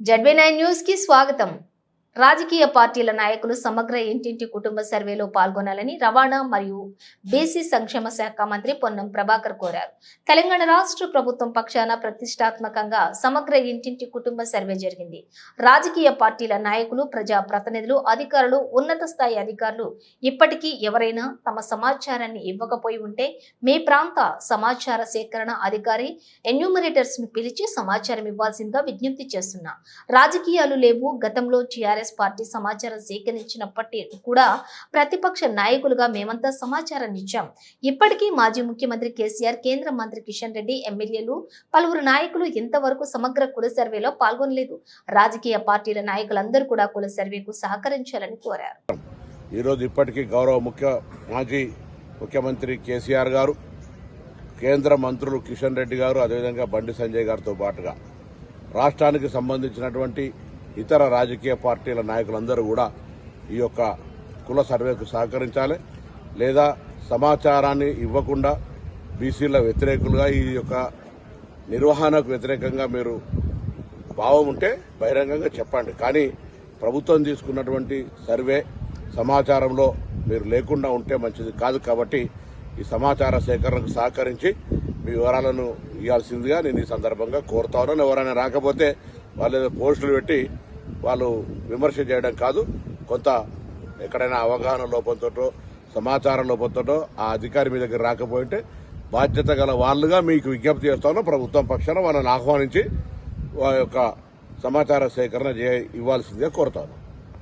ZB nine news కి స్వాగతం రాజకీయ పార్టీల నాయకులు సమగ్ర ఇంటింటి కుటుంబ సర్వేలో పాల్గొనాలని రవాణా మరియు బీసీ సంక్షేమ శాఖ మంత్రి పొన్నం ప్రభాకర్ కోరారు. తెలంగాణ రాష్ట్ర ప్రభుత్వం పక్షాన ప్రతిష్టాత్మకంగా సమగ్ర ఇంటింటి కుటుంబ సర్వే జరిగింది. రాజకీయ పార్టీల నాయకులు ప్రజా ప్రతినిధులు అధికారులు ఉన్నత స్థాయి అధికారులు ఇప్పటికీ ఎవరైనా తమ సమాచారాన్ని ఇవ్వకపోయి ఉంటే మీ ప్రాంత సమాచార సేకరణ అధికారి ఎన్యూమరేటర్స్ను పిలిచి సమాచారం ఇవ్వాల్సిందిగా విజ్ఞప్తి చేస్తున్నా. రాజకీయాలు లేవు గతంలో టీఆర్ఎస్ పార్టీ సమాచారం సేకరించినప్పటి కూడా ప్రతిపక్ష నాయకులుగా మేమంతా సమాచారాన్ని ఇచ్చాం. ఇప్పటికీ మాజీ ముఖ్యమంత్రి కేసీఆర్ కేంద్ర మంత్రి కిషన్ రెడ్డి ఎమ్మెల్యేలు పలువురు నాయకులు ఇంతవరకు సమగ్ర కుల సర్వేలో పాల్గొనలేదు. రాజకీయ పార్టీల నాయకులందరూ కూడా కుల సర్వేకు సహకరించాలని కోరారు. ఈరోజు ఇప్పటికీ గౌరవ ముఖ్య మాజీ ముఖ్యమంత్రి కేసీఆర్ గారు కేంద్ర మంత్రులు కిషన్ రెడ్డి గారు అదేవిధంగా బండి సంజయ్ గారితో పాటుగా రాష్ట్రానికి సంబంధించినటువంటి ఇతర రాజకీయ పార్టీల నాయకులందరూ కూడా ఈ యొక్క కుల సర్వేకు సహకరించాలి. లేదా సమాచారాన్ని ఇవ్వకుండా బీసీల వ్యతిరేకులుగా ఈ యొక్క నిర్వహణకు వ్యతిరేకంగా మీరు భావం ఉంటే బహిరంగంగా చెప్పండి. కానీ ప్రభుత్వం తీసుకున్నటువంటి సర్వే సమాచారంలో మీరు లేకుండా ఉంటే మంచిది కాదు కాబట్టి ఈ సమాచార సేకరణకు సహకరించి మీ వివరాలను ఇవ్వాల్సిందిగా నేను ఈ సందర్భంగా కోరుతా ఉన్నాను. ఎవరైనా రాకపోతే వాళ్ళు ఏదో పోస్టులు పెట్టి వాళ్ళు విమర్శ చేయడం కాదు. కొంత ఎక్కడైనా అవగాహన లోపంతోటో సమాచారం లోపంతోటో ఆ అధికారి మీ దగ్గర రాకపోయింటే బాధ్యత గల వాళ్ళుగా మీకు విజ్ఞప్తి చేస్తాను ప్రభుత్వం పక్షాన వాళ్ళని ఆహ్వానించి వారి యొక్క సమాచార సేకరణ చేయ ఇవ్వాల్సిందిగా కోరుతాను